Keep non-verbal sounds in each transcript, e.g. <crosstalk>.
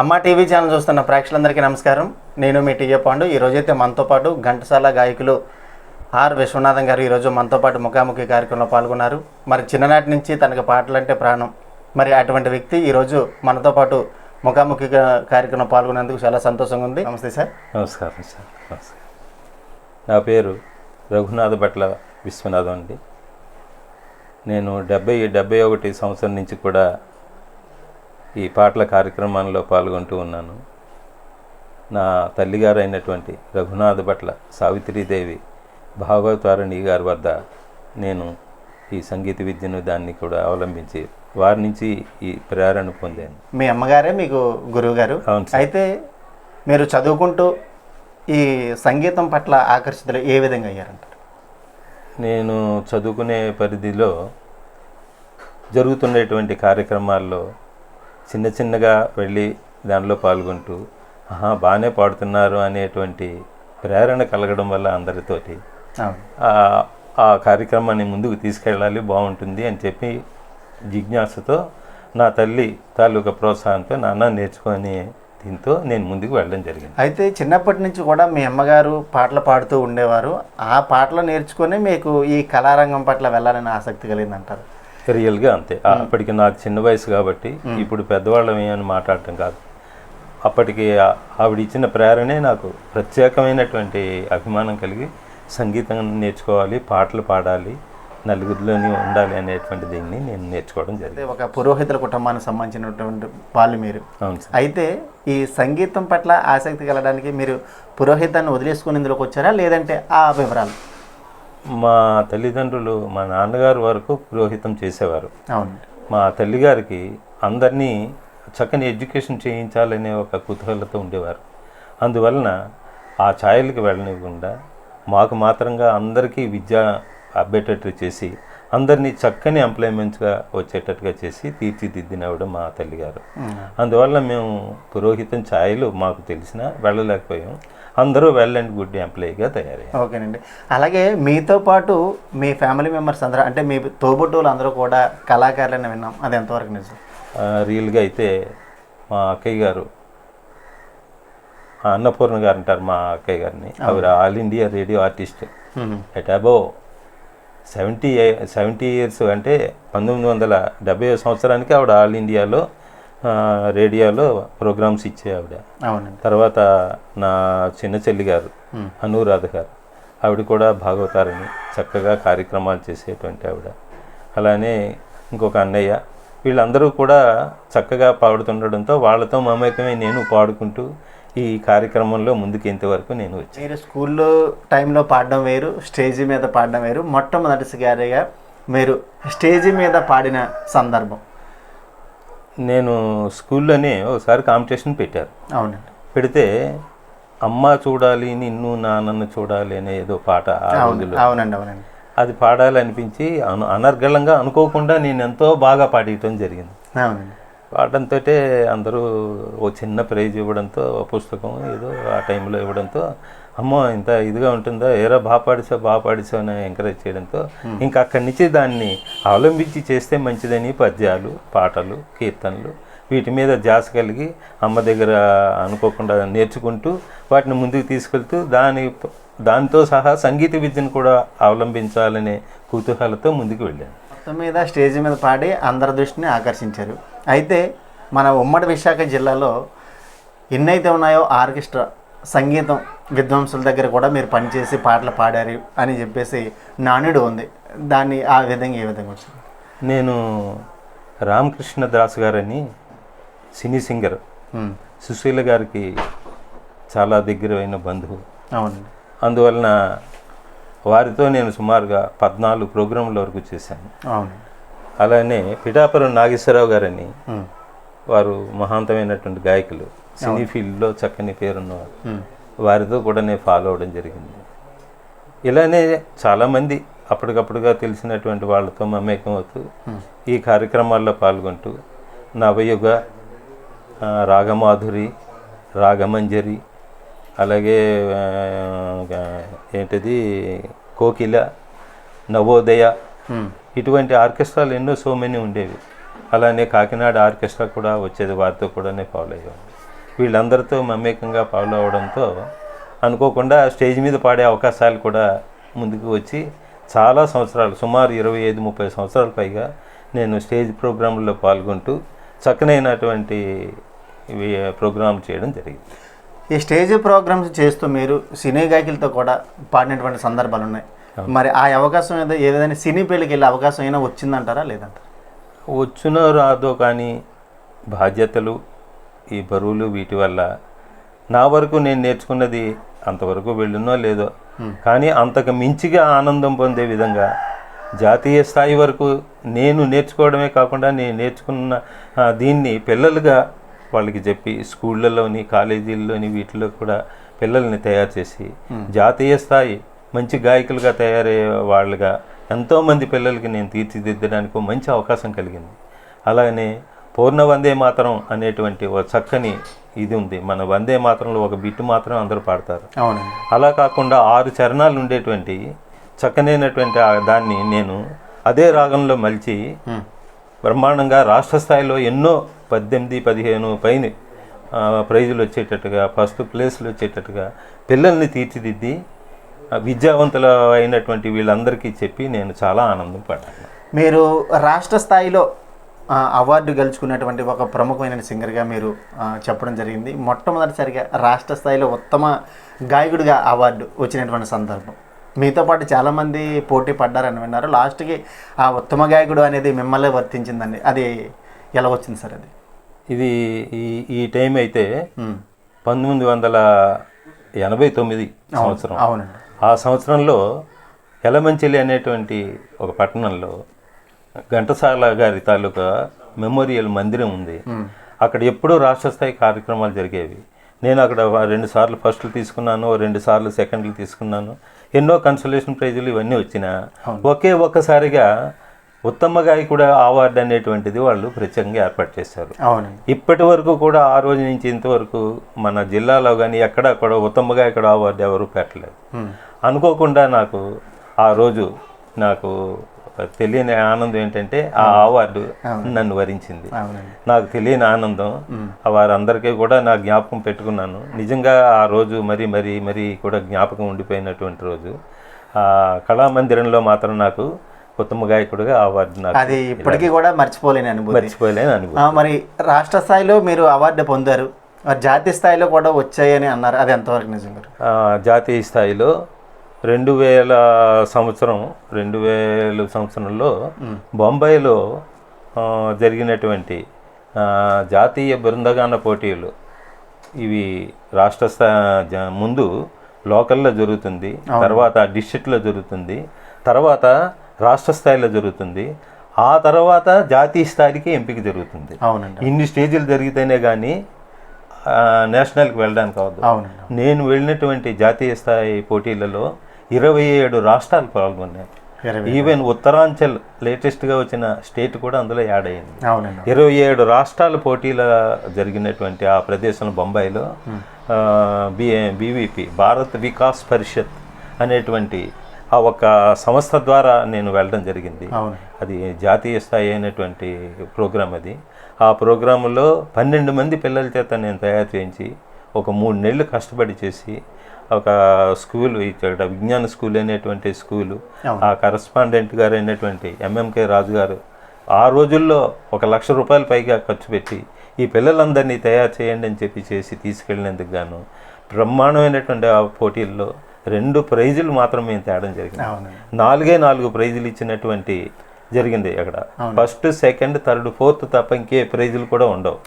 అమ్మ TV channel చూస్తున్న ప్రేక్షకులందరికీ నమస్కారం. నేను మీ టీఏ పాండు. ఈరోజైతే మనతో పాటు ఘంటసాల గాయకులు ఆర్ విశ్వనాథం గారు ఈరోజు మనతో పాటు ముఖాముఖి కార్యక్రమంలో పాల్గొన్నారు. మరి చిన్ననాటి నుంచి తనకి పాటలు అంటే ప్రాణం. మరి అటువంటి వ్యక్తి ఈరోజు మనతో పాటు ముఖాముఖి కార్యక్రమం కార్యక్రమంలో పాల్గొనేందుకు చాలా సంతోషంగా ఉంది. నమస్తే సార్. నమస్కారం సార్. నమస్కారం. నా పేరు రఘునాథ భట్ల విశ్వనాథం అండి. నేను డెబ్బై డెబ్బై ఒకటి సంవత్సరం నుంచి కూడా ఈ పాటల కార్యక్రమాల్లో పాల్గొంటూ ఉన్నాను. నా తల్లిగారు అయినటువంటి రఘునాథ భట్ల సావిత్రీదేవి భాగవతారణి గారి వద్ద నేను ఈ సంగీత విద్యను దాన్ని కూడా అవలంబించి వారి నుంచి ఈ ప్రేరణ పొందాను. మీ అమ్మగారే మీకు గురువు గారు అవును సార్. అయితే మీరు చదువుకుంటూ ఈ సంగీతం పట్ల ఆకర్షితులు ఏ విధంగా అయ్యారంటారు? నేను చదువుకునే పరిధిలో జరుగుతుండేటువంటి కార్యక్రమాల్లో చిన్న చిన్నగా వెళ్ళి దానిలో పాల్గొంటూ ఆహా బాగానే పాడుతున్నారు అనేటువంటి ప్రేరణ కలగడం వల్ల అందరితోటి ఆ కార్యక్రమాన్ని ముందుకు తీసుకెళ్ళాలి బాగుంటుంది అని చెప్పి జిజ్ఞాసతో నా తల్లి తాలూకా ప్రోత్సాహంతో నాన్న నేర్చుకొని దీంతో నేను ముందుకు వెళ్ళడం జరిగింది. అయితే చిన్నప్పటి నుంచి కూడా మీ అమ్మగారు పాటలు పాడుతూ ఉండేవారు. ఆ పాటలు నేర్చుకొని మీకు ఈ కళారంగం పట్ల వెళ్ళాలని ఆసక్తి కలిగిందంటారు. రియల్గా అంతే. అప్పటికి నాకు చిన్న వయసు కాబట్టి ఇప్పుడు పెద్దవాళ్ళం అని మాట్లాడటం కాదు. అప్పటికి ఆవిడ ఇచ్చిన ప్రేరణే నాకు ప్రత్యేకమైనటువంటి అభిమానం కలిగి సంగీతం నేర్చుకోవాలి పాటలు పాడాలి నలుగురిలోని ఉండాలి అనేటువంటి దీన్ని నేను నేర్చుకోవడం జరిగింది. ఒక పురోహితుల కుటుంబానికి సంబంధించినటువంటి వాళ్ళు మీరు. అయితే ఈ సంగీతం పట్ల ఆసక్తి కలగడానికి మీరు పురోహితాన్ని వదిలేసుకుని ఇందులోకి వచ్చారా? లేదంటే ఆ వివరాలు? మా తల్లిదండ్రులు మా నాన్నగారు వరకు పురోహితం చేసేవారు. మా తల్లిగారికి అందరినీ చక్కని ఎడ్యుకేషన్ చేయించాలనే ఒక కుతూహలతో ఉండేవారు. అందువలన ఆ ఛాయలకి వెళ్ళనివ్వకుండా మాకు మాత్రంగా అందరికీ విద్య అబ్బేటట్టు చేసి అందరినీ చక్కని ఎంప్లాయ్మెంట్స్గా వచ్చేటట్టుగా చేసి తీర్చిదిద్దినవిడ మా తల్లిగారు. అందువల్ల మేము పురోహితం ఛాయలు మాకు తెలిసినా వెళ్ళలేకపోయాం. అందరూ వెల్ అండ్ గుడ్ ఎంప్లాయీగా తయారయ్యారు. ఓకేనండి. అలాగే మీతో పాటు మీ ఫ్యామిలీ మెంబర్స్ అందరూ అంటే మీ తోబుట్టువులు అందరూ కూడా కళాకారులని విన్నాం. అది ఎంతవరకు నిజం? రియల్గా అయితే మా అక్కయ్య గారు అన్నపూర్ణ గారు అంటారు మా అక్కయ్య గారిని. ఆవిడ All India Radio artist. At above seventy seventy years అంటే పంతొమ్మిది వందల డెబ్బై సంవత్సరానికి ఆవిడ ఆల్ ఇండియాలో రేడియోలో ప్రోగ్రామ్స్ ఇచ్చే ఆవిడ. తర్వాత నా చిన్న చెల్లి గారు అనురాధ గారు. ఆవిడ కూడా భాగవతారని చక్కగా కార్యక్రమాలు చేసేటువంటి ఆవిడ. అలానే ఇంకొక అన్నయ్య. వీళ్ళందరూ కూడా చక్కగా పాడుతుండడంతో వాళ్ళతో మమేకమై నేను పాడుకుంటూ ఈ కార్యక్రమంలో ముందుకు ఇంతవరకు నేను వచ్చాను. మీరు స్కూల్లో టైంలో పాడడం వేరు స్టేజీ మీద పాడడం వేరు మొట్టమొదటిసారిగా మీరు స్టేజీ మీద పాడిన సందర్భం. నేను స్కూల్లోనే ఒకసారి కాంపిటీషన్ పెట్టారు. అవునండి. పెడితే అమ్మ చూడాలి నిన్ను నాన్నను చూడాలి అనే ఏదో పాట అవునండి అవునండి. అది పాడాలనిపించి అను అనర్గళంగా అనుకోకుండా నేను ఎంతో బాగా పాడటం జరిగింది. అవునండి. పాడడంతో అందరూ ఓ చిన్న ప్రైజ్ ఇవ్వడంతో ఓ పుస్తకం ఏదో ఆ టైంలో ఇవ్వడంతో అమ్మో ఇంత ఇదిగా ఉంటుందా? ఏరా బాగా పాడిసావు బాగా పాడిసావు అని ఎంకరేజ్ చేయడంతో ఇంకా అక్కడి నుంచి దాన్ని అవలంబించి చేస్తే మంచిదని పద్యాలు పాటలు కీర్తనలు వీటి మీద ధ్యాస కలిగి అమ్మ దగ్గర అనుకోకుండా నేర్చుకుంటూ వాటిని ముందుకు తీసుకెళ్తూ దాని దానితో సహా సంగీత విద్యను కూడా అవలంబించాలనే కుతూహలతో ముందుకు వెళ్ళాను. మొత్తం మీద స్టేజ్ మీద పాడి అందరి దృష్టిని ఆకర్షించారు. అయితే మన ఉమ్మడి విశాఖ జిల్లాలో ఎన్నైతే ఉన్నాయో ఆర్కెస్ట్రా సంగీతం విద్వాంసుల దగ్గర కూడా మీరు పనిచేసి పాటలు పాడారు అని చెప్పేసి నానుడు ఉంది. దాన్ని ఆ విధంగా ఏ విధంగా వచ్చింది? నేను రామకృష్ణ దాస్ గారని సినీ సింగర్. సుశీల గారికి చాలా దగ్గరైన బంధువు. అవునండి అందువలన వారితో నేను సుమారుగా పద్నాలుగు ప్రోగ్రాంల వరకు చేశాను. అవును. అలానే పిఠాపురం నాగేశ్వరరావు గారని వారు మహాంతమైనటువంటి గాయకులు. సినీ ఫీల్డ్లో చక్కని పేరున్నవారు. వారితో కూడా నేను ఫాలో అవడం జరిగింది. ఇలానే చాలామంది అప్పటికప్పుడుగా తెలిసినటువంటి వాళ్ళతో మమేకం అవుతూ ఈ కార్యక్రమాల్లో పాల్గొంటూ నవయుగ రాగమాధురి రాగమంజరి అలాగే ఏంటిది కోకిల నవోదయ ఇటువంటి ఆర్కెస్ట్రాలు ఎన్నో సో మెనీ ఉండేవి. అలానే కాకినాడ ఆర్కెస్ట్రా కూడా వచ్చేది. వారితో కూడానే ఫాలో అయ్యేవాడిని. వీళ్ళందరితో మమేకంగా ఫాలో అవడంతో అనుకోకుండా స్టేజ్ మీద పాడే అవకాశాలు కూడా ముందుకు వచ్చి చాలా సంవత్సరాలు సుమారు ఇరవై ఐదు ముప్పై సంవత్సరాల పైగా నేను స్టేజ్ ప్రోగ్రాంలో పాల్గొంటూ చక్కనైనటువంటి ప్రోగ్రాం చేయడం జరిగింది. ఈ స్టేజ్ ప్రోగ్రామ్స్ చేస్తూ మీరు సినీ గాయకులతో కూడా పాడినటువంటి సందర్భాలు ఉన్నాయి. మరి ఆ అవకాశం ఏదో ఏ విధంగా సినీ పెళ్ళికి వెళ్ళే అవకాశం అయినా వచ్చిందంటారా లేదంటారా? వచ్చునో రాదో కానీ బాధ్యతలు ఈ బరువులు వీటి వల్ల నా వరకు నేను నేర్చుకున్నది అంతవరకు వెళ్ళునో లేదో. కానీ అంతకు మించిగా ఆనందం పొందే విధంగా జాతీయ స్థాయి వరకు నేను నేర్చుకోవడమే కాకుండా నేను నేర్చుకున్న దీన్ని పిల్లలుగా వాళ్ళకి చెప్పి స్కూళ్ళలోని కాలేజీల్లోని వీటిలో కూడా పిల్లల్ని తయారు చేసి జాతీయ స్థాయి మంచి గాయకులుగా తయారయ్యే వాళ్ళుగా ఎంతోమంది పిల్లలకి నేను తీర్చిదిద్దడానికి మంచి అవకాశం కలిగింది. అలాగనే పూర్ణ వందే మాతరం అనేటువంటి ఒక చక్కని ఇది ఉంది. మన వందే మాతరంలో ఒక బిట్టు మాత్రం అందరూ పాడతారు. అలా కాకుండా ఆరు చరణాలు ఉండేటువంటి చక్కనైనటువంటి దాన్ని నేను అదే రాగంలో మలిచి. బ్రహ్మాండంగా రాష్ట్ర స్థాయిలో ఎన్నో పద్దెనిమిది పదిహేను పైన ప్రైజులు వచ్చేటట్టుగా ఫస్ట్ ప్లేస్లు వచ్చేటట్టుగా పిల్లల్ని తీర్చిదిద్ది విద్యావంతుల అయినటువంటి వీళ్ళందరికీ చెప్పి నేను చాలా ఆనందం పడ్డాను. మీరు రాష్ట్ర స్థాయిలో అవార్డు గెలుచుకున్నటువంటి ఒక ప్రముఖమైన సింగర్గా మీరు చెప్పడం జరిగింది. మొట్టమొదటిసారిగా రాష్ట్ర స్థాయిలో ఉత్తమ గాయకుడిగా అవార్డు వచ్చినటువంటి సందర్భం. మీతో పాటు చాలామంది పోటీ పడ్డారని విన్నారు. లాస్ట్కి ఆ ఉత్తమ గాయకుడు అనేది మిమ్మల్ని వర్తించిందండి. అది ఎలా వచ్చింది సార్ అది? ఇది ఈ ఈ టైం అయితే. పంతొమ్మిది వందల ఎనభై తొమ్మిది సంవత్సరం. అవునండి. ఆ సంవత్సరంలో ఎలమంచిలి అనేటువంటి ఒక పట్టణంలో ఘంటసాల గారి తాలూకా మెమోరియల్ మందిరం ఉంది. అక్కడ ఎప్పుడూ రాష్ట్ర స్థాయి కార్యక్రమాలు జరిగేవి. నేను అక్కడ రెండు సార్లు ఫస్ట్లు తీసుకున్నాను రెండు సార్లు సెకండ్లు తీసుకున్నాను. ఎన్నో కన్సలేషన్ ప్రైజులు ఇవన్నీ వచ్చినా ఒకే ఒక్కసారిగా ఉత్తమ గాయకుడు అవార్డు అనేటువంటిది వాళ్ళు ప్రత్యేకంగా ఏర్పాటు చేశారు. ఇప్పటి వరకు కూడా ఆ రోజు నుంచి ఇంతవరకు మన జిల్లాలో కానీ ఎక్కడా కూడా ఉత్తమగా ఇక్కడ అవార్డు ఎవరు పెట్టలేదు. అనుకోకుండా నాకు ఆ రోజు నాకు తెలియని ఆనందం ఏంటంటే ఆ అవార్డు నన్ను వరించింది. నాకు తెలియని ఆనందం వారందరికీ కూడా నా జ్ఞాపకం పెట్టుకున్నాను. నిజంగా ఆ రోజు మరి మరి మరి కూడా జ్ఞాపకం ఉండిపోయినటువంటి రోజు. ఆ కళామందిరంలో మాత్రం నాకు ఉత్తమ గాయకుడిగా అవార్డు నాకు అది ఇప్పటికీ కూడా మర్చిపోలేని అనుభూతి. మర్చిపోలేని అనుభూతి. ఆ, మరి రాష్ట్ర స్థాయిలో మీరు అవార్డు పొందారు. జాతీయ స్థాయిలో కూడా వచ్చాయని అన్నారు. అది ఎంతవరకు నిజం గారు? ఆ, జాతీయ స్థాయిలో రెండు వేల సంవత్సరం రెండు వేల సంవత్సరంలో బొంబాయిలో జరిగినటువంటి జాతీయ బృందగాన పోటీలు. ఇవి రాష్ట్ర స్థా ముందు లోకల్లో జరుగుతుంది తర్వాత డిస్ట్రిక్ట్లో జరుగుతుంది తర్వాత రాష్ట్ర స్థాయిలో జరుగుతుంది. ఆ తర్వాత జాతీయ స్థాయికి ఎంపిక జరుగుతుంది. అవునండి. ఇన్ని స్టేజీలు జరిగితేనే కానీ నేషనల్కి వెళ్ళడానికి అవద్దు నేను వెళ్ళినటువంటి జాతీయ స్థాయి పోటీలలో ఇరవై ఏడు రాష్ట్రాలు పాల్గొన్నాయి. ఈవెన్ ఉత్తరాంచల్ లేటెస్ట్గా వచ్చిన స్టేట్ కూడా అందులో యాడ్ అయింది. ఇరవై ఏడు రాష్ట్రాల పోటీల జరిగినటువంటి ఆ ప్రదేశం బొంబాయిలో బి బీవీపీ భారత్ వికాస్ పరిషత్ అనేటువంటి ఆ ఒక సంస్థ ద్వారా నేను వెళ్ళడం జరిగింది. అది జాతీయ స్థాయి అయినటువంటి ప్రోగ్రాం అది. ఆ ప్రోగ్రాంలో పన్నెండు మంది పిల్లల చేత నేను తయారు చేయించి ఒక మూడు నెలలు కష్టపడి చేసి ఒక స్కూల్ ఇక్కడ విజ్ఞాన స్కూల్ అనేటువంటి స్కూలు. ఆ కరస్పాండెంట్ గారు అయినటువంటి ఎంఎంకే రాజు గారు ఆ రోజుల్లో ఒక లక్ష రూపాయల పైగా ఖర్చు పెట్టి ఈ పిల్లలందరినీ తయారు చేయండి అని చెప్పి చేసి తీసుకెళ్ళినందుకు గాను బ్రహ్మాండమైనటువంటి ఆ పోటీల్లో రెండు ప్రైజులు మాత్రం మేము తేడం జరిగింది. నాలుగే నాలుగు ప్రైజులు ఇచ్చినటువంటి జరిగింది అక్కడ. ఫస్ట్ సెకండ్ థర్డ్ ఫోర్త్ తప్ప ఇంకే ప్రైజులు కూడా ఉండవు.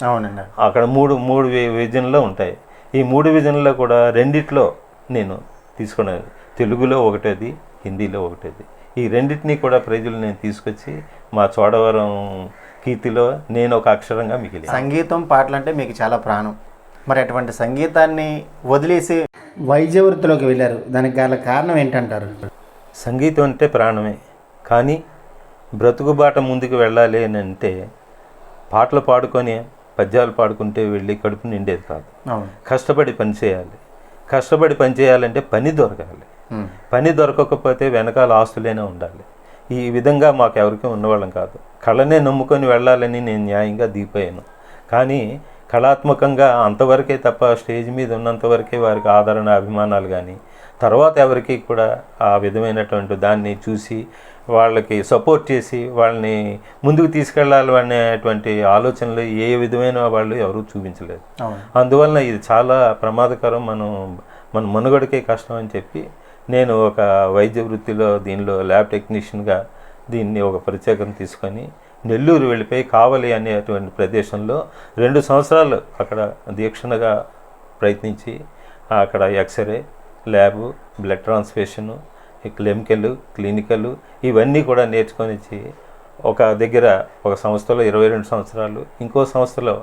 అక్కడ మూడు మూడు విజన్లో ఉంటాయి. ఈ మూడు విజన్లో కూడా రెండిట్లో నేను తీసుకున్నాను తెలుగులో ఒకటేది హిందీలో ఒకటేది. ఈ రెండింటినీ కూడా ప్రైజులు నేను తీసుకొచ్చి మా చోడవరం కీర్తిలో నేను ఒక అక్షరంగా మిగిలి సంగీతం పాటలు అంటే మీకు చాలా ప్రాణం. మరి అటువంటి సంగీతాన్ని వదిలేసి వైద్య వృత్తిలోకి వెళ్ళారు. దానికి గల కారణం ఏంటంటారు? సంగీతం అంటే ప్రాణమే. కానీ బ్రతుకుబాట ముందుకు వెళ్ళాలి అని అంటే పాటలు పాడుకొని పద్యాలు పాడుకుంటే వెళ్ళి కడుపు నిండేది కాదు. కష్టపడి పని చేయాలి. కష్టపడి పని చేయాలంటే పని దొరకాలి. పని దొరకకపోతే వెనకాల ఆస్తులైనా ఉండాలి. ఈ విధంగా మాకు ఎవరికి ఉన్నవాళ్ళం కాదు. కళనే నమ్ముకొని వెళ్ళాలని నేను న్యాయంగా దిగిపోయాను. కానీ కళాత్మకంగా అంతవరకే తప్ప స్టేజ్ మీద ఉన్నంతవరకే వారికి ఆదరణ అభిమానాలు కానీ తర్వాత ఎవరికి కూడా ఆ విధమైనటువంటి దాన్ని చూసి వాళ్ళకి సపోర్ట్ చేసి వాళ్ళని ముందుకు తీసుకెళ్ళాలి అనేటువంటి ఆలోచనలు ఏ విధమైన వాళ్ళు ఎవరూ చూపించలేదు. అందువలన ఇది చాలా ప్రమాదకరం. మనం మన మనుగడకే కష్టం అని చెప్పి నేను ఒక వైద్య వృత్తిలో దీనిలో ల్యాబ్ టెక్నీషియన్గా దీన్ని ఒక ప్రత్యేకం తీసుకొని నెల్లూరు వెళ్ళిపోయి కావలి అనేటువంటి ప్రదేశంలో రెండు సంవత్సరాలు అక్కడ దీక్షణగా ప్రయత్నించి అక్కడ x ray lab blood transfusion chemical clinical ఇవన్నీ కూడా నేర్చుకొని వచ్చి ఒక దగ్గర ఒక సంస్థలో ఇరవై రెండు సంవత్సరాలు ఇంకో సంస్థలో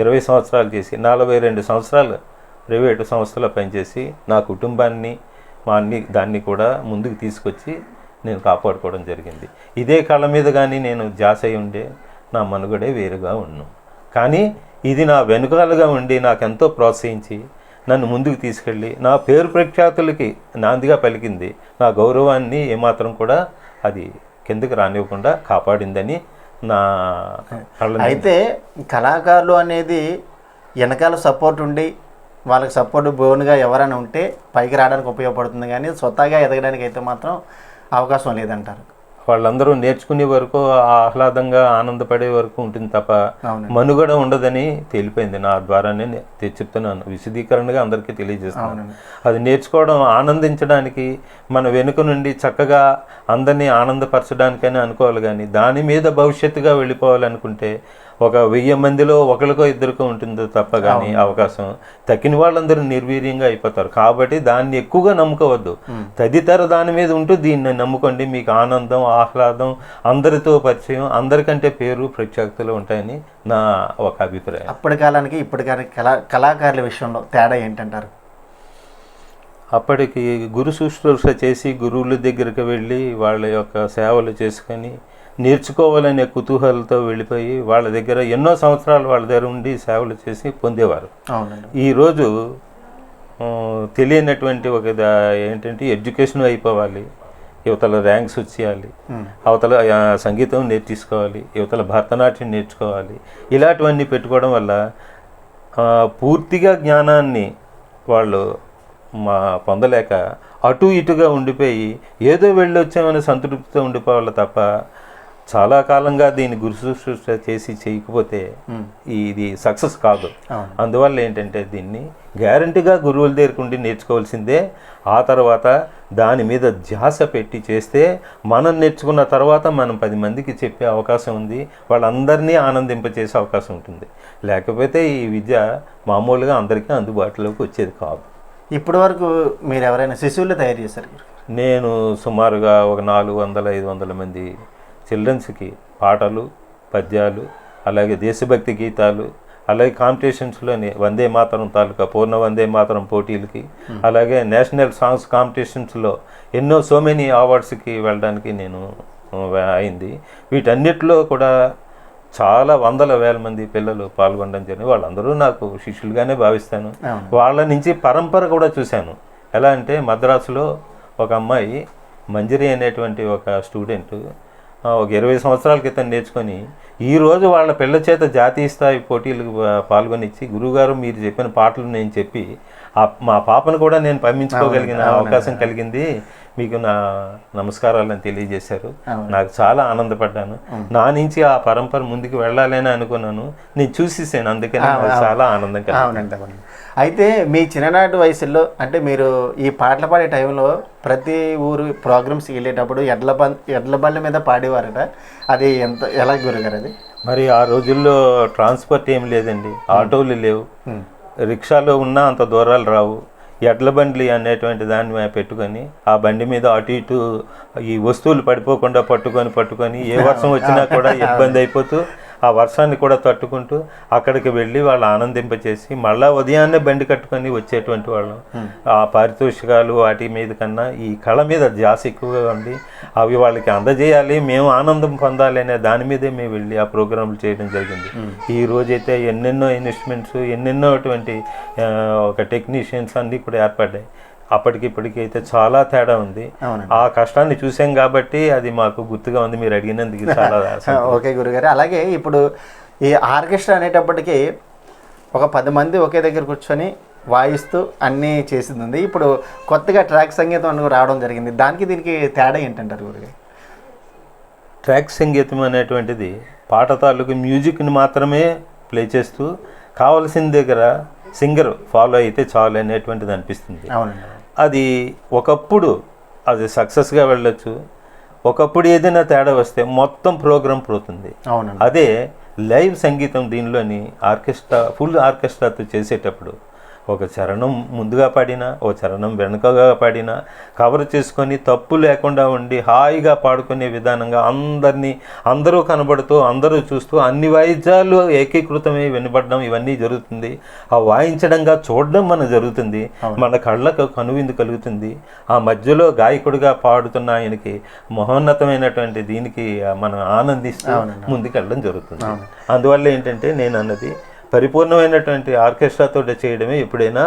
ఇరవై సంవత్సరాలు చేసి నలభై రెండు సంవత్సరాలు ప్రైవేటు సంస్థలో పనిచేసి నా కుటుంబాన్ని మా అన్ని దాన్ని కూడా ముందుకు తీసుకొచ్చి నేను కాపాడుకోవడం జరిగింది. ఇదే కళ మీద కానీ నేను జాస్ అయి ఉండే నా మనుగడే వేరుగా ఉన్నాను కానీ ఇది నా వెనుకాలుగా ఉండి నాకెంతో ప్రోత్సహించి నన్ను ముందుకు తీసుకెళ్ళి నా పేరు ప్రఖ్యాతులకి నాందిగా పలికింది. నా గౌరవాన్ని ఏమాత్రం కూడా అది కిందకి రానివ్వకుండా కాపాడిందని నా అయితే కళాకారులు అనేది వెనకాల సపోర్ట్ ఉండి వాళ్ళకి సపోర్ట్ బోన్గా ఎవరైనా ఉంటే పైకి రావడానికి ఉపయోగపడుతుంది కానీ స్వతహాగా ఎదగడానికి అయితే మాత్రం అవకాశం లేదంటారు. వాళ్ళందరూ నేర్చుకునే వరకు ఆహ్లాదంగా ఆనందపడే వరకు ఉంటుంది తప్ప. మనుగడ ఉండదని తేలిపోయింది నా ద్వారానే నే- తె- చెప్తున్నాను విశదీకరణగా అందరికీ తెలియజేస్తున్నాను. అది నేర్చుకోవడం ఆనందించడానికి మన వెనుక నుండి చక్కగా అందరినీ ఆనందపరచడానికని అనుకోవాలి కానీ దాని మీద భవిష్యత్తుగా వెళ్ళిపోవాలనుకుంటే ఒక వెయ్యి మందిలో ఒకరికో ఇద్దరికో ఉంటుంది తప్ప కానీ అవకాశం. తక్కిన వాళ్ళందరూ నిర్వీర్యంగా అయిపోతారు. కాబట్టి దాన్ని ఎక్కువగా నమ్ముకోవద్దు. తదితర దాని మీద ఉంటూ దీన్ని నమ్ముకోండి. మీకు ఆనందం ఆహ్లాదం అందరితో పరిచయం అందరికంటే పేరు ప్రత్యేకతలు ఉంటాయని నా ఒక అభిప్రాయం. అప్పటి కాలానికి ఇప్పటి కాలానికి కళా కళాకారుల విషయంలో తేడా ఏంటంటారు? అప్పటికి గురు శుశ్రూష చేసి గురువుల దగ్గరికి వెళ్ళి వాళ్ళ యొక్క సేవలు చేసుకొని నేర్చుకోవాలనే కుతూహలతో వెళ్ళిపోయి వాళ్ళ దగ్గర ఎన్నో సంవత్సరాలు వాళ్ళ దగ్గర ఉండి సేవలు చేసి పొందేవారు. ఈరోజు తెలియనటువంటి ఒక ఏంటంటే ఎడ్యుకేషన్ అయిపోవాలి. యువతల ర్యాంక్స్ వచ్చేయాలి. అవతల సంగీతం నేర్చుకోవాలి. యువతల భరతనాట్యం నేర్చుకోవాలి. ఇలాంటివన్నీ పెట్టుకోవడం వల్ల పూర్తిగా జ్ఞానాన్ని వాళ్ళు మా పొందలేక అటు ఇటుగా ఉండిపోయి ఏదో వెళ్ళి వచ్చామని సంతృప్తితో ఉండిపోవాలి తప్ప చాలా కాలంగా దీన్ని గురుశుశ్రూష చేసి చేయకపోతే. ఇది సక్సెస్ కాదు. అందువల్ల ఏంటంటే దీన్ని గ్యారంటీగా గురువుల దగ్గరకు ఉండి నేర్చుకోవాల్సిందే. ఆ తర్వాత దాని మీద ధ్యాస పెట్టి చేస్తే మనం నేర్చుకున్న తర్వాత మనం పది మందికి చెప్పే అవకాశం ఉంది. వాళ్ళందరినీ ఆనందింపచేసే అవకాశం ఉంటుంది. లేకపోతే ఈ విద్య మామూలుగా అందరికీ అందుబాటులోకి వచ్చేది కాదు. ఇప్పటి వరకు మీరు ఎవరైనా శిశువులు తయారు చేశారు? నేను సుమారుగా ఒక నాలుగు వందల ఐదు వందల మంది చిల్డ్రన్స్కి పాటలు పద్యాలు అలాగే దేశభక్తి గీతాలు అలాగే కాంపిటీషన్స్లోని వందే మాతరం తాలూకా పూర్ణ వందే మాతరం పోటీలకి అలాగే నేషనల్ సాంగ్స్ కాంపిటీషన్స్లో ఎన్నో సో మెనీ అవార్డ్స్కి వెళ్ళడానికి నేను అయింది. వీటన్నిటిలో కూడా చాలా వందల వేల మంది పిల్లలు పాల్గొనడం జరిగింది. వాళ్ళందరూ నాకు శిష్యులుగానే భావిస్తాను. వాళ్ళ నుంచి పరంపర కూడా చూశాను. ఎలా అంటే మద్రాసులో ఒక అమ్మాయి మంజరి అనేటువంటి ఒక స్టూడెంట్ ఒక ఇరవై సంవత్సరాల క్రితం నేర్చుకొని ఈ రోజు వాళ్ళ పిల్ల చేత జాతీయ స్థాయి పోటీలకు పాల్గొనిచ్చి గురువుగారు మీరు చెప్పిన పాటలు నేను చెప్పి మా పాపను కూడా నేను పంపించుకోగలిగిన అవకాశం కలిగింది. మీకు నా నమస్కారాలను తెలియజేశారు. నాకు చాలా ఆనందపడ్డాను. నా నుంచి ఆ పరంపర ముందుకు వెళ్ళాలని అనుకున్నాను. నేను చూసేసాను. అందుకని చాలా ఆనందం అవునండి అయితే మీ చిన్ననాటి వయసులో అంటే మీరు ఈ పాటలు పాడే టైంలో ప్రతి ఊరు ప్రోగ్రామ్స్కి వెళ్ళేటప్పుడు ఎడ్ల ఎడ్ల బండ్ల మీద పాడేవారట. అది ఎంత ఎలా గురుగారు అది? మరి ఆ రోజుల్లో ట్రాన్స్పోర్ట్ ఏం లేదండి. ఆటోలు లేవు. రిక్షాలో ఉన్నా అంత దూరాలు రావు. ఎడ్ల బండ్లు అనేటువంటి దాన్ని మేము పెట్టుకొని ఆ బండి మీద అటు ఇటు ఈ వస్తువులు పడిపోకుండా పట్టుకొని పట్టుకొని ఏ వర్షం వచ్చినా కూడా <laughs> ఇబ్బంది అయిపోతూ ఆ వర్షాన్ని కూడా తట్టుకుంటూ అక్కడికి వెళ్ళి వాళ్ళు ఆనందింపచేసి మళ్ళా ఉదయాన్నే బండి కట్టుకొని వచ్చేటువంటి వాళ్ళం. ఆ పారితోషికాలు వాటి మీద కన్నా ఈ కళ మీద ధ్యాస ఎక్కువగా ఉండి అవి వాళ్ళకి అందజేయాలి మేము ఆనందం పొందాలి అనే దాని మీదే మేము వెళ్ళి ఆ ప్రోగ్రాంలు చేయడం జరిగింది. ఈ రోజైతే ఎన్నెన్నో ఇన్వెస్ట్మెంట్స్ ఎన్నెన్నో అటువంటి ఒక టెక్నీషియన్స్ అన్నీ కూడా ఏర్పడ్డాయి. అప్పటికి ఇప్పటికి అయితే చాలా తేడా ఉంది. ఆ కష్టాన్ని చూసాం కాబట్టి అది మాకు గుర్తుగా ఉంది. మీరు అడిగినందుకు చాలా <laughs> ఓకే గురుగారు. అలాగే ఇప్పుడు ఈ ఆర్కెస్ట్రా అనేటప్పటికీ ఒక పది మంది ఒకే దగ్గర కూర్చొని వాయిస్తూ అన్నీ చేసింది ఇప్పుడు కొత్తగా ట్రాక్ సంగీతం రావడం జరిగింది. దానికి దీనికి తేడా ఏంటంటారు గురుగారు? ట్రాక్ సంగీతం అనేటువంటిది పాట తాలూకు మ్యూజిక్ని మాత్రమే ప్లే చేస్తూ కావలసిన దగ్గర సింగర్ ఫాలో అయితే చాలు అనేటువంటిది అనిపిస్తుంది. అవునండి. అది ఒకప్పుడు అది సక్సెస్గా వెళ్ళొచ్చు. ఒకప్పుడు ఏదైనా తేడా వస్తే మొత్తం ప్రోగ్రాం పోతుంది. అదే లైవ్ సంగీతం దీనిలోని ఆర్కెస్ట్రా ఫుల్ ఆర్కెస్ట్రాతో చేసేటప్పుడు ఒక చరణం ముందుగా పాడినా ఓ చరణం వెనుకగా పాడినా కవర్ చేసుకొని తప్పు లేకుండా ఉండి హాయిగా పాడుకునే విధానంగా అందరినీ అందరూ కనబడుతూ అందరూ చూస్తూ అన్ని వాయిద్యాలు ఏకీకృతమై వినపడడం ఇవన్నీ జరుగుతుంది. ఆ వాయించడంగా చూడడం మన జరుగుతుంది. మన కళ్ళకు కనువిందు కలుగుతుంది. ఆ మధ్యలో గాయకుడిగా పాడుతున్న ఆయనకి మహోన్నతమైనటువంటి దీనికి మనం ఆనందిస్తూ ముందుకెళ్ళడం జరుగుతుంది. అందువల్ల ఏంటంటే నేను అన్నది పరిపూర్ణమైనటువంటి ఆర్కెస్ట్రాతో చేయడమే ఎప్పుడైనా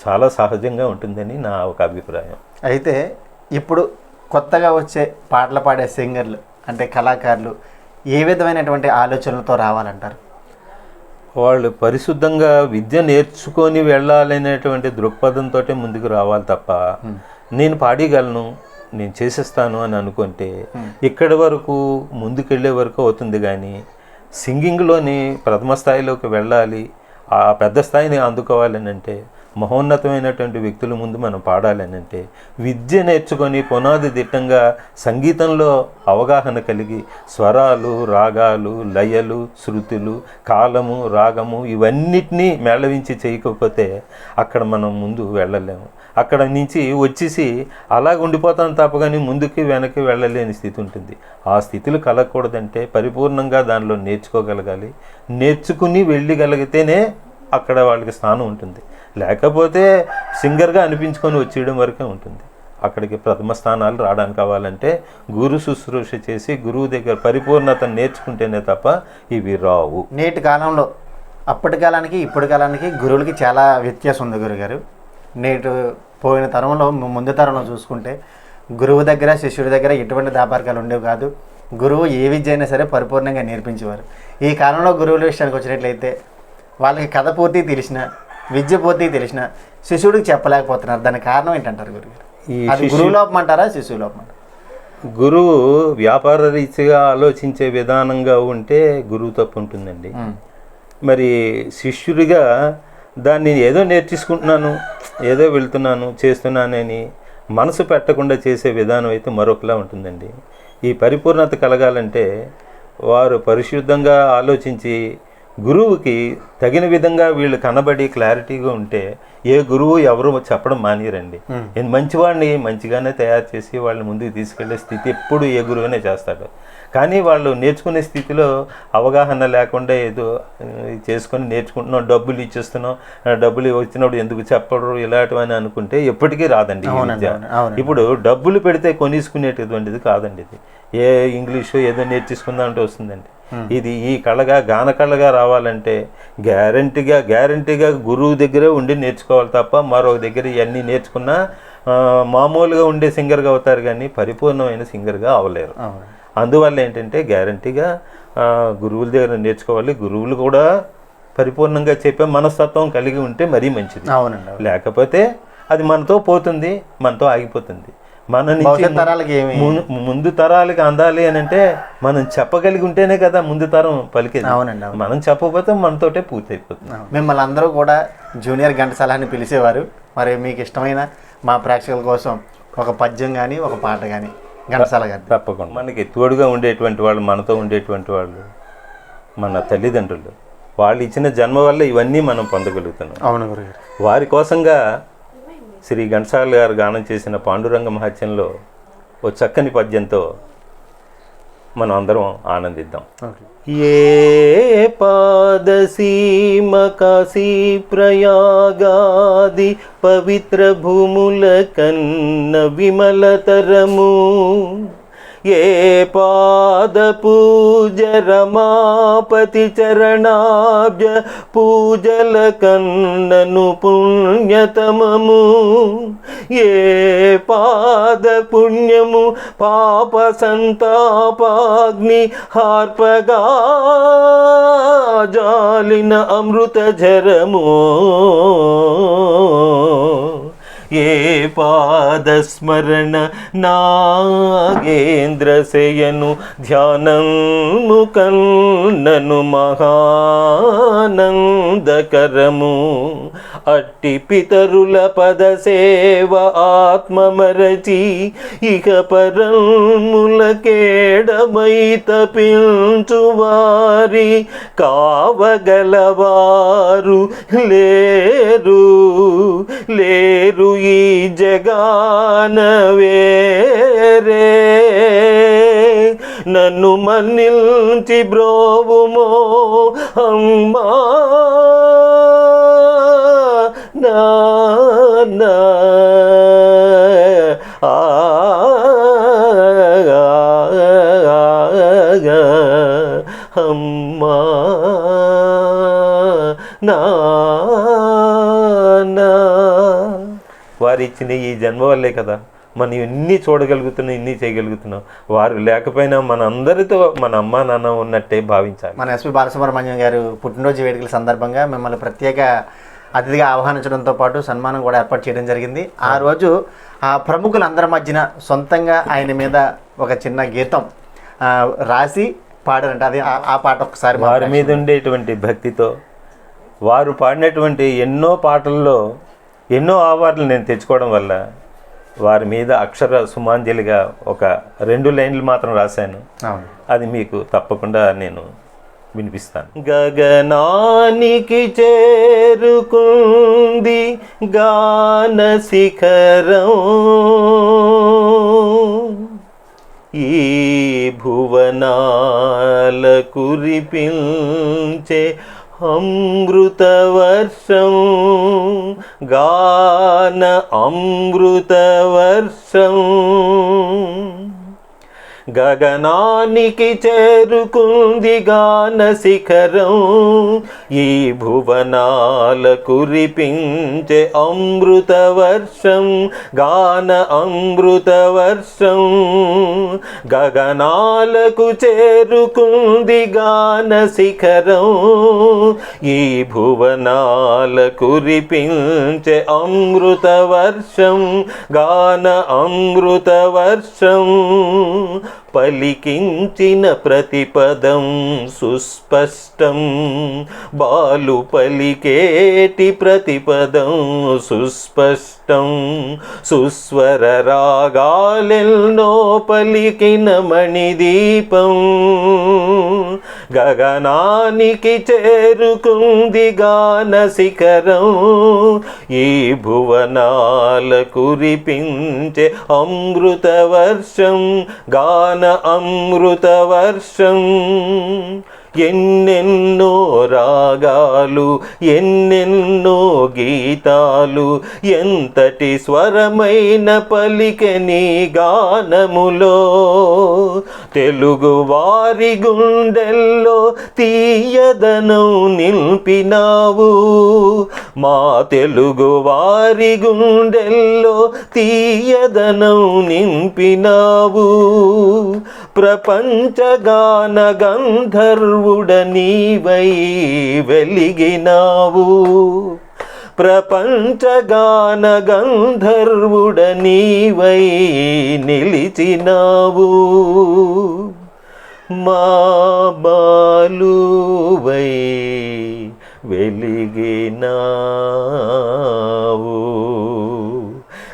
చాలా సహజంగా ఉంటుందని నా ఒక అభిప్రాయం. అయితే ఇప్పుడు కొత్తగా వచ్చే పాటలు పాడే సింగర్లు అంటే కళాకారులు ఏ విధమైనటువంటి ఆలోచనలతో రావాలంటారు? వాళ్ళు పరిశుద్ధంగా విద్య నేర్చుకొని వెళ్ళాలనేటువంటి దృక్పథంతో ముందుకు రావాలి తప్ప నేను పాడగలను నేను చేసేస్తాను అని అనుకుంటే ఇక్కడి వరకు ముందుకెళ్ళే వరకు అవుతుంది కానీ సింగింగ్లోని ప్రథమ స్థాయిలోకి వెళ్ళాలి ఆ పెద్ద స్థాయిని అందుకోవాలని అంటే మహోన్నతమైనటువంటి వ్యక్తుల ముందు మనం పాడాలని అంటే విద్య నేర్చుకొని పునాది దిట్టంగా సంగీతంలో అవగాహన కలిగి స్వరాలు రాగాలు లయలు శృతులు కాలము రాగము ఇవన్నిటినీ మేళవించి చేయకపోతే అక్కడ మనం ముందు వెళ్ళలేము. అక్కడ నుంచి వచ్చేసి అలాగ ఉండిపోతాం తప్ప కానీ ముందుకి వెనక్కి వెళ్ళలేని స్థితి ఉంటుంది. ఆ స్థితిలో కలగకూడదంటే పరిపూర్ణంగా దానిలో నేర్చుకోగలగాలి. నేర్చుకుని వెళ్ళగలిగితేనే అక్కడ వాళ్ళకి స్థానం ఉంటుంది. లేకపోతే సింగర్గా అనిపించుకొని వచ్చేయడం వరకే ఉంటుంది. అక్కడికి ప్రథమ స్థానాలు రావడానికి కావాలంటే గురు శుశ్రూష చేసి గురువు దగ్గర పరిపూర్ణత నేర్చుకుంటేనే తప్ప ఇవి రావు. నేటి కాలంలో అప్పటి కాలానికి ఇప్పటి కాలానికి గురువులకి చాలా వ్యత్యాసం ఉంది గురుగారు. నేటి పోయిన తరంలో ముందు తరంలో చూసుకుంటే గురువు దగ్గర శిష్యుడి దగ్గర ఎటువంటి దాపార్కాలు ఉండేవి కాదు. గురువు ఏ విద్య అయినా సరే పరిపూర్ణంగా నేర్పించేవారు. ఈ కాలంలో గురువుల విషయానికి వచ్చినట్లయితే వాళ్ళకి కథ పూర్తి తెలిసిన విద్య పూర్తి తెలిసిన శిష్యుడికి చెప్పలేకపోతున్నారు. దానికి కారణం ఏంటంటారు గురుగారు? అది గురువు లోపం అంటారా శిశువు లోపం అంటారా? గురువు వ్యాపార రీతిగా ఆలోచించే విధానంగా ఉంటే గురువు తప్పు ఉంటుందండి. మరి శిష్యుడిగా దాన్ని ఏదో నేర్చేసుకుంటున్నాను ఏదో వెళ్తున్నాను చేస్తున్నానని మనసు పెట్టకుండా చేసే విధానం అయితే మరొకలా ఉంటుందండి. ఈ పరిపూర్ణత కలగాలంటే వారు పరిశుద్ధంగా ఆలోచించి గురువుకి తగిన విధంగా వీళ్ళు కనబడి క్లారిటీగా ఉంటే ఏ గురువు ఎవరు చెప్పడం మానేరండి. నేను మంచివాడిని మంచిగానే తయారు చేసి వాళ్ళని ముందుకు తీసుకెళ్ళే స్థితి ఎప్పుడు ఏ గురువునే చేస్తాడు. కానీ వాళ్ళు నేర్చుకునే స్థితిలో అవగాహన లేకుండా ఏదో చేసుకొని నేర్చుకుంటున్నాం డబ్బులు ఇచ్చేస్తున్నాం డబ్బులు వచ్చినప్పుడు ఎందుకు చెప్పరు ఇలాంటివని అనుకుంటే ఎప్పటికీ రాదండి. ఇప్పుడు డబ్బులు పెడితే కొనేసుకునేటటువంటిది కాదండి ఇది. ఏ ఇంగ్లీషు ఏదో నేర్చేసుకుందాం అంటే వస్తుందండి. ఇది ఈ కళగా గాన కళగా రావాలంటే గ్యారంటీగా గ్యారంటీగా గురువు దగ్గరే ఉండి నేర్చుకోవాలి తప్ప మరో దగ్గర ఇవన్నీ నేర్చుకున్నా మామూలుగా ఉండే సింగర్గా అవుతారు కానీ పరిపూర్ణమైన సింగర్గా అవ్వలేరు. అందువల్ల ఏంటంటే గ్యారంటీగా గురువుల దగ్గర నేర్చుకోవాలి. గురువులు కూడా పరిపూర్ణంగా చెప్పే మనస్తత్వం కలిగి ఉంటే మరీ మంచిది. అవునండి అవును. లేకపోతే అది మనతో పోతుంది మనతో ఆగిపోతుంది. మన తరాలకి ముందు తరాలకి అందాలి అని అంటే మనం చెప్పగలిగి ఉంటేనే కదా ముందు తరం పలికేది. అవునండి అవును. మనం చెప్పకపోతే మనతోటే పూర్తి అయిపోతుంది మిమ్మల్ని అందరూ కూడా జూనియర్ ఘంటసాల అని పిలిచేవారు. మరి మీకు ఇష్టమైన మా ప్రేక్షకుల కోసం ఒక పద్యం కానీ ఒక పాట కానీ ఘంటసాల గారి తప్పకుండా. మనకి తోడుగా ఉండేటువంటి వాళ్ళు మనతో ఉండేటువంటి వాళ్ళు మన తల్లిదండ్రులు. వాళ్ళు ఇచ్చిన జన్మ వల్ల ఇవన్నీ మనం పొందగలుగుతున్నాం. అవును వారి కోసంగా శ్రీ ఘంటసాల గారు గానం చేసిన పాండురంగ మహత్యంలో ఓ చక్కని పద్యంతో మనం అందరం ఆనందిద్దాం. ఓకే. ఏ పాదసీమ కాశీ ప్రయాగాది ఏ పాద పూజ రమాపతి చరణాబ్జ పూజల కన్నను పుణ్యతమము. ఏ పాద పుణ్యము పాప సంతాపాగ్ని హార్పగా జాలిన అమృత జరము. ఏ పాదస్మరణ నాగేంద్రశయను ధ్యానము కన్నను మహానందకరము. అట్టి పితరుల పద సేవ ఆత్మమరచి ఇక పరములకేడమై తపించువారి కావగలవారు లేరు లేరు ఈ జగాన వేరే నన్ను మన్నిల్చి బ్రోవుమో అమ్మా నాన్న ఆ అమ్మా నాన్న వారు ఇచ్చిన ఈ జన్మ వల్లే కదా. మనం ఇన్ని చూడగలుగుతున్నాం ఇన్ని చేయగలుగుతున్నాం. వారు లేకపోయినా మన అందరితో మన అమ్మా నాన్న ఉన్నట్టే భావించాలి. మన ఎస్పి బాలసుబ్రహ్మణ్యం గారు పుట్టినరోజు వేడుకల సందర్భంగా మిమ్మల్ని ప్రత్యేక అతిథిగా ఆహ్వానించడంతో పాటు సన్మానం కూడా ఏర్పాటు చేయడం జరిగింది. ఆ రోజు ఆ ప్రముఖులందరి మధ్యన సొంతంగా ఆయన మీద ఒక చిన్న గీతం రాసి పాడారంట. అది ఆ- పాట ఒకసారి వారి మీద ఉండేటువంటి భక్తితో వారు పాడినటువంటి ఎన్నో పాటల్లో ఎన్నో అవార్డులు నేను తెచ్చుకోవడం వల్ల వారి మీద అక్షర సుమాంజలిగా ఒక రెండు లైన్లు మాత్రం రాశాను. అవును. అది మీకు తప్పకుండా నేను వినిపిస్తాను. గగనానికి చేరుకుంది గాన శిఖరం. ఈ భువనాల కురిపించే అమృతవర్షం గాన అమృతవర్షం. గగనానికి చేరుకుంది గాన శిఖరం ఈ భువనాల కురిపించే అమృతవర్షం గాన అమృతవర్షం. గగనాలకు చేరుకుంది గాన శిఖరం. ఈ భువనాల కురిపించే అమృతవర్షం గాన అమృతవర్షం. పలికించిన ప్రతిపదం సుస్పష్టం. బాలు పలికేటి ప్రతిపదం సుస్పష్టం. సుస్వర రాగాలెల్నో పలికిన మణిదీపం. గగనానికి చేరుకుంది గాన శిఖరం. ఈ భువనాల కురిపించే అమృత వర్షం గాన అమృత వర్షం ఎన్నెన్నో రాగాలు ఎన్నెన్నో గీతాలు ఎంతటి స్వరమైన పలికని గానములో. తెలుగు వారి గుండెల్లో తీయదనం నిలిపినావు. మా తెలుగు వారి గుండెల్లో తీయదనం నింపినావు ప్రపంచగాన గంధర్వుడ నీవై వెలిగినావు. ప్రపంచగాన గంధర్వుడ నీవై నిలిచినావు. మా బాలువై వెలిగినావు.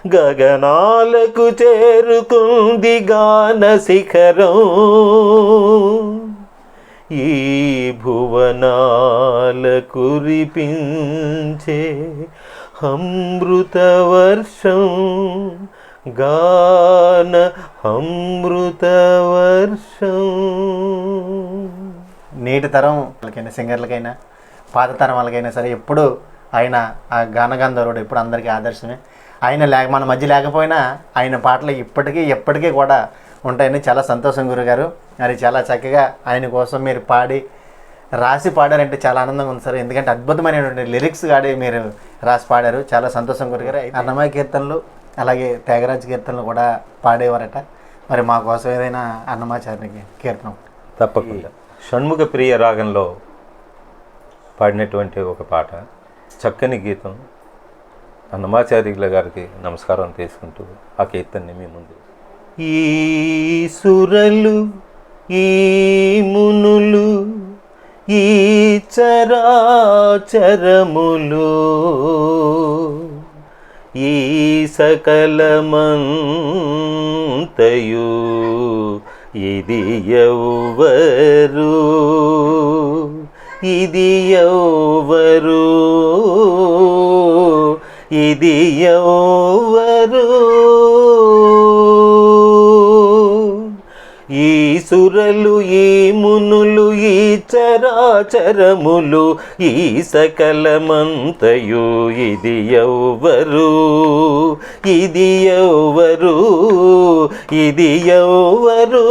గగనాలకు చేరుకుంది గాన శిఖరం. ఈ భువనాల కురిపించే అమృత వర్షం గాన అమృత వర్షం నేటి తరం వాళ్ళకైనా సింగర్లకైనా పాత తరం వాళ్ళకైనా సరే ఎప్పుడు ఆయన ఆ గానగంధర్వుడు ఎప్పుడు అందరికీ ఆదర్శమే. ఆయన లేక మన మధ్య లేకపోయినా ఆయన పాటలు ఇప్పటికీ ఎప్పటికీ కూడా ఉంటాయని చాలా సంతోషం గురుగారు. మరి చాలా చక్కగా ఆయన కోసం మీరు పాడి రాసి పాడారంటే చాలా ఆనందంగా ఉంది సార్. ఎందుకంటే అద్భుతమైనటువంటి లిరిక్స్ కాడి మీరు రాసి పాడారు. చాలా సంతోషం గురుగారు. అన్నమయ్య కీర్తనలు అలాగే త్యాగరాజ కీర్తనలు కూడా పాడేవారట. మరి మా కోసం ఏదైనా అన్నమాచార్యకి కీర్తనం. తప్పకుండా. షణ్ముఖ ప్రియ రాగంలో పాడినటువంటి ఒక పాట చక్కని గీతం అన్నమాచార్యుల గారికి నమస్కారం తీసుకుంటూ ఆ కీర్తన్ని మీ ముందు ఈ సురలు ఈ మునులు ఈ చరాచరములు ఈ సకలమంతయు ఇది ఎవ్వరు ఇది ఎవ్వరు ఇది ఎవరు? ఈ సురలు ఈ మునులు ఈ చరాచరములు ఈ సకలమంతయు ఇది ఎవ్వరు ఇది ఎవ్వరు ఇది ఎవ్వరు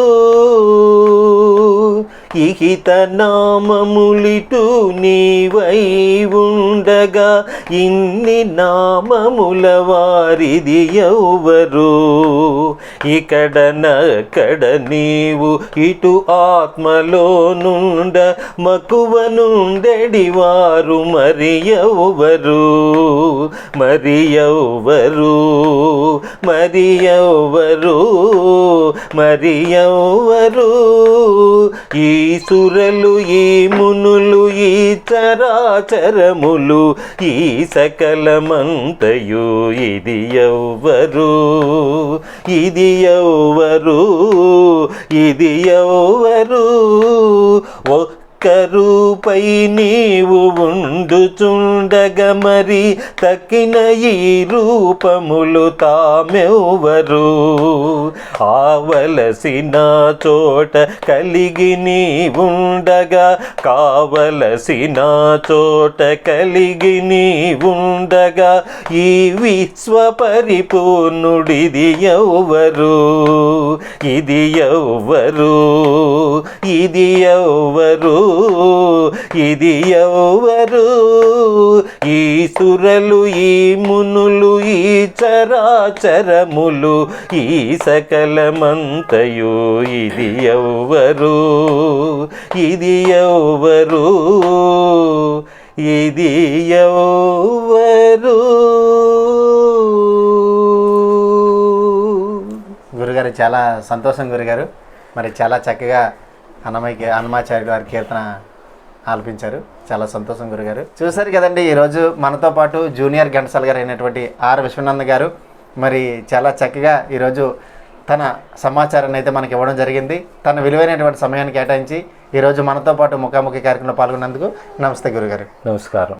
ఇహిత నామములిటు నీవై ఉండగా ఇన్ని నామముల వారిది ఎవ్వరు? ఇక్కడ నక్కడ నీవు ఇటు ఆత్మలో నుండ మకువ నుండెడి వారు మరి ఎవరు మరి ఎవరు మరి ఎవరు మరి ఎవరు ఈ సురలు ఈ మునులు ఈ చరాచరములు ఈ సకలమంతయు ఇది ఎవ్వరు ఇది ఎవ్వరు ఇది ఎవ్వరు. కరుపై నీవు ఉండుచుండగ మరి తక్కిన ఈ రూపములు తామెవ్వరు. ఆవలసిన చోట కలిగి నీ ఉండగా కావలసిన చోట కలిగి నీ ఉండగా ఈ విశ్వ పరిపూర్ణుడిది ఎవ్వరు? ఇది ఎవ్వరు? ఇది ఎవ్వరు ఇది ఎవ్వరు ఈ సురలు ఈ మునులు ఈ చరాచరములు ఈ సకలమంతయు ఇది ఎవ్వరు ఇది ఎవ్వరు ఇది ఎవరు? గురుగారు చాలా సంతోషం గురుగారు. మరి చాలా చక్కగా అన్నమయ్య అన్నమాచార్యులు వారి కీర్తన ఆలపించారు. చాలా సంతోషం గురుగారు. చూశారు కదండి ఈరోజు మనతో పాటు జూనియర్ ఘంటసాల గారు అయినటువంటి ఆర్ విశ్వనంద్ గారు. మరి చాలా చక్కగా ఈరోజు తన సమాచారాన్ని అయితే మనకి ఇవ్వడం జరిగింది. తన విలువైనటువంటి సమయాన్ని కేటాయించి ఈరోజు మనతో పాటు ముఖాముఖి కార్యక్రమంలో పాల్గొన్నందుకు నమస్తే గురుగారు. నమస్కారం.